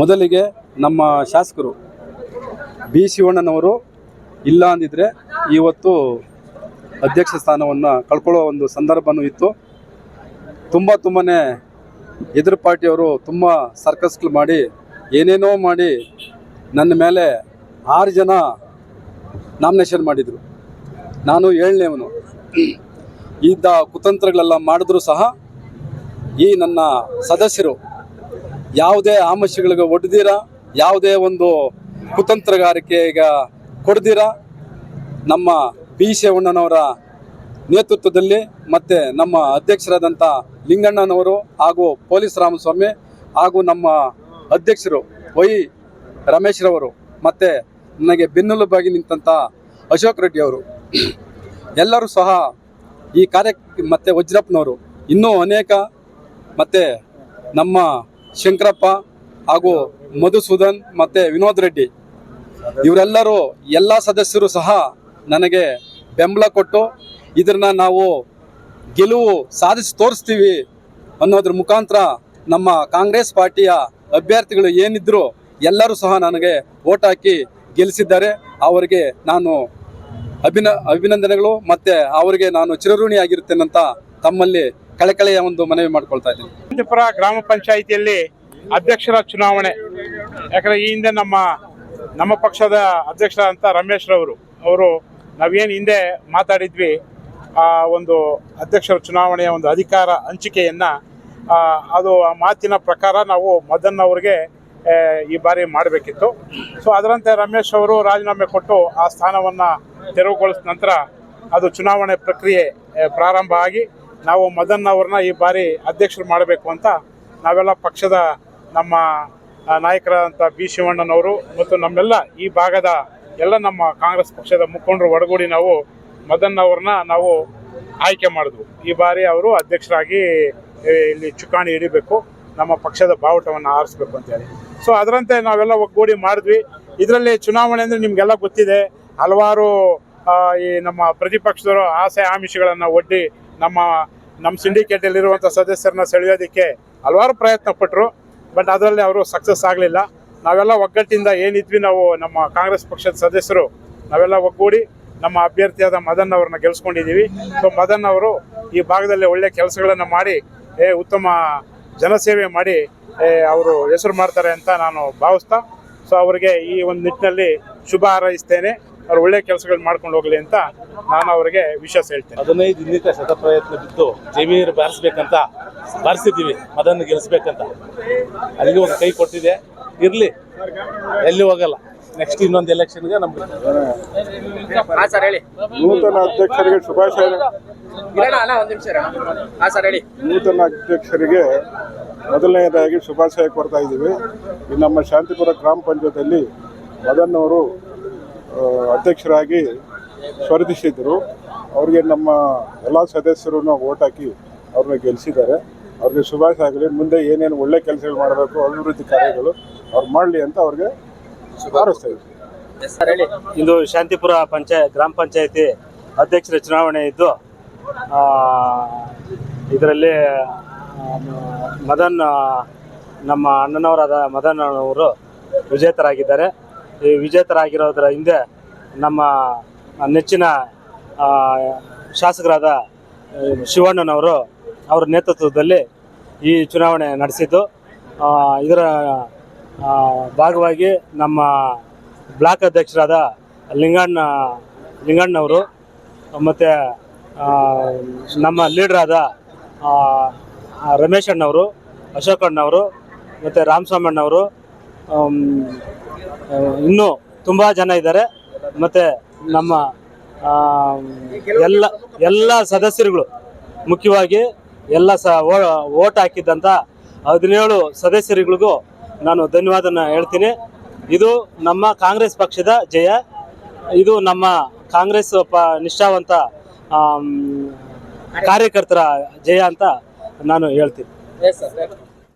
ಮೊದಲಿಗೆ ನಮ್ಮ ಶಾಸಕರು ಬಿ ಶಿವಣ್ಣನವರು ಇಲ್ಲ ಅಂದಿದ್ರೆ ಇವತ್ತು ಅಧ್ಯಕ್ಷ ಸ್ಥಾನವನ್ನು ಕಳ್ಕೊಳ್ಳೋ ಒಂದು ಸಂದರ್ಭನೂ ಇತ್ತು. ತುಂಬ ತುಂಬಾ ಎದುರು ಪಾರ್ಟಿಯವರು ತುಂಬ ಸರ್ಕಸ್ಗಳು ಮಾಡಿ, ಏನೇನೋ ಮಾಡಿ ನನ್ನ ಮೇಲೆ ಆರು ಜನ ನಾಮಿನೇಷನ್ ಮಾಡಿದರು. ನಾನು ಏಳನೇವನು. ಇದ್ದ ಕುತಂತ್ರಗಳೆಲ್ಲ ಮಾಡಿದ್ರು ಸಹ ಈ ನನ್ನ ಸದಸ್ಯರು ಯಾವುದೇ ಆಮಿಷಗಳಿಗೆ ಒಡ್ದಿರ? ಯಾವುದೇ ಒಂದು ಕುತಂತ್ರಗಾರಿಕೆಗ ಕೊಡ್ದಿರ? ನಮ್ಮ ಬಿ ಶಿವಣ್ಣನವರ ನೇತೃತ್ವದಲ್ಲಿ ಮತ್ತು ನಮ್ಮ ಅಧ್ಯಕ್ಷರಾದಂಥ ಲಿಂಗಣ್ಣನವರು ಹಾಗೂ ಪೊಲೀಸ್ ರಾಮಸ್ವಾಮಿ ಹಾಗೂ ನಮ್ಮ ಅಧ್ಯಕ್ಷರು ವೈ ರಮೇಶ್ರವರು ಮತ್ತು ನನಗೆ ಬೆನ್ನೆಲುಬಾಗಿ ನಿಂತಂಥ ಅಶೋಕ್ ರೆಡ್ಡಿ ಅವರು. ಎಲ್ಲರೂ ಸಹ ಈ ಕಾರ್ಯ ಮತ್ತು ವಜ್ರಪ್ಪನವರು ಇನ್ನೂ ಅನೇಕ ಮತ್ತು ನಮ್ಮ ಶಂಕರಪ್ಪ ಹಾಗೂ ಮಧುಸೂದನ್ ಮತ್ತು ವಿನೋದ್ ರೆಡ್ಡಿ. ಇವರೆಲ್ಲರೂ ಎಲ್ಲ ಸದಸ್ಯರು ಸಹ ನನಗೆ ಬೆಂಬಲ ಕೊಟ್ಟು ಇದನ್ನ ನಾವು ಗೆಲುವು ಸಾಧಿಸಿ ತೋರಿಸ್ತೀವಿ ಅನ್ನೋದ್ರ ಮುಖಾಂತರ ನಮ್ಮ ಕಾಂಗ್ರೆಸ್ ಪಾರ್ಟಿಯ ಅಭ್ಯರ್ಥಿಗಳು ಏನಿದ್ರು ಎಲ್ಲರೂ ಸಹ ನನಗೆ ಓಟ್ ಹಾಕಿ ಗೆಲ್ಲಿಸಿದ್ದಾರೆ. ಅವರಿಗೆ ನಾನು ಅಭಿನ, ಅಭಿನಂದನೆಗಳು ಮತ್ತು ಅವರಿಗೆ ನಾನು ಚಿರಋಣಿಯಾಗಿರುತ್ತೇನಂತ ತಮ್ಮಲ್ಲಿ ಕಳಕಳೆಯ ಒಂದು ಮನವಿ ಮಾಡ್ಕೊಳ್ತಾ ಇದ್ದೀನಿ. ಶಾಂತಿಪುರ ಗ್ರಾಮ ಪಂಚಾಯಿತಿಯಲ್ಲಿ ಅಧ್ಯಕ್ಷರ ಚುನಾವಣೆ. ಯಾಕಂದ್ರೆ ಈ ಹಿಂದೆ ನಮ್ಮ ನಮ್ಮ ಪಕ್ಷದ ಅಧ್ಯಕ್ಷರಾದಂಥ ರಮೇಶ್ ರವರು, ಅವರು ನಾವೇನು ಹಿಂದೆ ಮಾತಾಡಿದ್ವಿ, ಆ ಒಂದು ಅಧ್ಯಕ್ಷರ ಚುನಾವಣೆಯ ಒಂದು ಅಧಿಕಾರ ಹಂಚಿಕೆಯನ್ನು ಅದು ಆ ಮಾತಿನ ಪ್ರಕಾರ ನಾವು ಮದನ್ ಅವ್ರಿಗೆ ಈ ಬಾರಿ ಮಾಡಬೇಕಿತ್ತು. ಸೊ ಅದರಂತೆ ರಮೇಶ್ ಅವರು ರಾಜೀನಾಮೆ ಕೊಟ್ಟು ಆ ಸ್ಥಾನವನ್ನು ತೆರವುಗೊಳಿಸಿದ ನಂತರ ಅದು ಚುನಾವಣೆ ಪ್ರಕ್ರಿಯೆ ಪ್ರಾರಂಭ ಆಗಿ ನಾವು ಮದನ್ ಅವ್ರನ್ನ ಈ ಬಾರಿ ಅಧ್ಯಕ್ಷರು ಮಾಡಬೇಕು ಅಂತ ನಾವೆಲ್ಲ ಪಕ್ಷದ ನಮ್ಮ ನಾಯಕರಾದಂಥ ಬಿ ಶಿವಣ್ಣನವರು ಮತ್ತು ನಮ್ಮೆಲ್ಲ ಈ ಭಾಗದ ಎಲ್ಲ ನಮ್ಮ ಕಾಂಗ್ರೆಸ್ ಪಕ್ಷದ ಮುಖಂಡರು ಒಡಗೂಡಿ ನಾವು ಮದನ್ ಅವ್ರನ್ನ ನಾವು ಆಯ್ಕೆ ಮಾಡಿದ್ವು. ಈ ಬಾರಿ ಅವರು ಅಧ್ಯಕ್ಷರಾಗಿ ಇಲ್ಲಿ ಚುಕ್ಕಾಣಿ ಹಿಡಿಬೇಕು, ನಮ್ಮ ಪಕ್ಷದ ಬಾವುಟವನ್ನು ಆರಿಸ್ಬೇಕು ಅಂತ ಹೇಳಿ. ಸೊ ಅದರಂತೆ ನಾವೆಲ್ಲ ಒಗ್ಗೂಡಿ ಮಾಡಿದ್ವಿ. ಇದರಲ್ಲಿ ಚುನಾವಣೆ ಅಂದರೆ ನಿಮಗೆಲ್ಲ ಗೊತ್ತಿದೆ, ಹಲವಾರು ಈ ನಮ್ಮ ಪ್ರತಿಪಕ್ಷದವರು ಆಸೆ ಆಮಿಷಗಳನ್ನು ಒಡ್ಡಿ ನಮ್ಮ ನಮ್ಮ ಸಿಂಡಿಕೇಟಲ್ಲಿರುವಂಥ ಸದಸ್ಯರನ್ನ ಸೆಳೆಯೋದಕ್ಕೆ ಹಲವಾರು ಪ್ರಯತ್ನ ಪಟ್ಟರು ಬಟ್ ಅದರಲ್ಲಿ ಅವರು ಸಕ್ಸಸ್ ಆಗಲಿಲ್ಲ. ನಾವೆಲ್ಲ ಒಗ್ಗಟ್ಟಿಂದ ಏನಿದ್ವಿ, ನಾವು ನಮ್ಮ ಕಾಂಗ್ರೆಸ್ ಪಕ್ಷದ ಸದಸ್ಯರು, ನಾವೆಲ್ಲ ಒಗ್ಗೂಡಿ ನಮ್ಮ ಅಭ್ಯರ್ಥಿಯಾದ ಮದನ್ ಅವ್ರನ್ನ ಗೆಲ್ಸ್ಕೊಂಡಿದ್ದೀವಿ ಸೊ ಮದನ್ ಅವರು ಈ ಭಾಗದಲ್ಲಿ ಒಳ್ಳೆ ಕೆಲಸಗಳನ್ನು ಮಾಡಿ, ಏ, ಉತ್ತಮ ಜನಸೇವೆ ಮಾಡಿ ಅವರು ಹೆಸರು ಮಾಡ್ತಾರೆ ಅಂತ ನಾನು ಭಾವಿಸ್ತಾ ಸೊ ಅವರಿಗೆ ಈ ಒಂದು ನಿಟ್ಟಿನಲ್ಲಿ ಶುಭ ಹಾರೈಸ್ತೇನೆ. ಅವ್ರು ಒಳ್ಳೆ ಕೆಲಸಗಳು ಮಾಡ್ಕೊಂಡು ಹೋಗ್ಲಿ ಅಂತ ನಾನು ಅವರಿಗೆ ವಿಶ್ವಾಸ ಹೇಳ್ತೇನೆ. ಹದಿನೈದು ದಿನಕ್ಕೆ ಶತಪ್ರಯತ್ನ ಬಿದ್ದು ಜಮೀನು ಬಾರಿಸ್ಬೇಕಂತ ಬಾರಿಸಿದ್ದೀವಿ ಅದನ್ನು ಗೆಲ್ಲಿಸ್ಬೇಕಂತ. ಅಲ್ಲಿಗೆ ಒಂದು ಕೈ ಕೊಟ್ಟಿದೆ. ಇರಲಿ ಎಲ್ಲಿ ಹೋಗಲ್ಲ. ನೆಕ್ಸ್ಟ್ ಇನ್ನೊಂದು ಎಲೆಕ್ಷನ್ಗೆ ನಮ್ಗೆ. ಹಾ ಸರ್ ಹೇಳಿ. ನೂತನ ಅಧ್ಯಕ್ಷರಿಗೆ ಶುಭಾಶಯ. ಇರೋಣ ಅಣ್ಣ ಒಂದ್ ನಿಮಿಷ ಇರೋಣ. ಸರ್ ಹೇಳಿ. ನೂತನ ಅಧ್ಯಕ್ಷರಿಗೆ ಮೊದಲನೆಯದಾಗಿ ಶುಭಾಶಯ ಕೊಡ್ತಾ ಇದ್ದೀವಿ. ಈ ನಮ್ಮ ಶಾಂತಿಪುರ ಗ್ರಾಮ ಪಂಚಾಯತಲ್ಲಿ ಮದನ್ ಅವರು ಅಧ್ಯಕ್ಷರಾಗಿ ಸ್ಪರ್ಧಿಸಿದ್ರು ಅವ್ರಿಗೆ ನಮ್ಮ ಎಲ್ಲ ಸದಸ್ಯರು ಓಟ್ ಹಾಕಿ ಅವ್ರನ್ನ ಗೆಲ್ಲಿಸಿದ್ದಾರೆ ಅವ್ರಿಗೆ ಶುಭಾಶಯ ಆಗಲಿ. ಮುಂದೆ ಏನೇನು ಒಳ್ಳೆ ಕೆಲಸಗಳು ಮಾಡಬೇಕು, ಅಭಿವೃದ್ಧಿ ಕಾರ್ಯಗಳು ಅವ್ರು ಮಾಡಲಿ ಅಂತ ಅವ್ರಿಗೆ ಹಾರೈಸ್ತಾ ಇದ್ದೀವಿ ಇಂದು ಶಾಂತಿಪುರ ಪಂಚಾಯತ್ ಗ್ರಾಮ ಪಂಚಾಯತಿ ಅಧ್ಯಕ್ಷರ ಚುನಾವಣೆ ಇದ್ದು ಇದರಲ್ಲಿ ಮದನ್, ನಮ್ಮ ಅಣ್ಣನವರಾದ ಮದನ್ ಅವರು ವಿಜೇತರಾಗಿದ್ದಾರೆ. ವಿಜೇತರಾಗಿರೋದರ ಹಿಂದೆ ನಮ್ಮ ನೆಚ್ಚಿನ ಶಾಸಕರಾದ ಶಿವಣ್ಣನವರು ಅವರ ನೇತೃತ್ವದಲ್ಲಿ ಈ ಚುನಾವಣೆ ನಡೆಸಿದ್ದು. ಇದರ ಭಾಗವಾಗಿ ನಮ್ಮ ಬ್ಲಾಕ್ ಅಧ್ಯಕ್ಷರಾದ ಲಿಂಗಣ್ಣ ಲಿಂಗಣ್ಣವರು ಮತ್ತು ನಮ್ಮ ಲೀಡ್ರಾದ ರಮೇಶಣ್ಣವರು ಆ, ರಮೇಶ್ ಅಣ್ಣವರು ಅಶೋಕ್ ಅಣ್ಣವರು ಮತ್ತು ರಾಮಸ್ವಾಮಣ್ಣವರು ಇನ್ನೂ ತುಂಬ ಜನ ಇದ್ದಾರೆ. ಮತ್ತು ನಮ್ಮ ಎಲ್ಲ ಎಲ್ಲ ಸದಸ್ಯರುಗಳು, ಮುಖ್ಯವಾಗಿ ಎಲ್ಲ ಸ ಓಟ್ ಹಾಕಿದ್ದಂಥ ಹದಿನೇಳು ಸದಸ್ಯರುಗಳಿಗೂ ನಾನು ಧನ್ಯವಾದನ ಹೇಳ್ತೀನಿ. ಇದು ನಮ್ಮ ಕಾಂಗ್ರೆಸ್ ಪಕ್ಷದ ಜಯ. ಇದು ನಮ್ಮ ಕಾಂಗ್ರೆಸ್ ಪ, ನಿಷ್ಠಾವಂತ ಕಾರ್ಯಕರ್ತರ ಜಯ ಅಂತ ನಾನು ಹೇಳ್ತೀನಿ.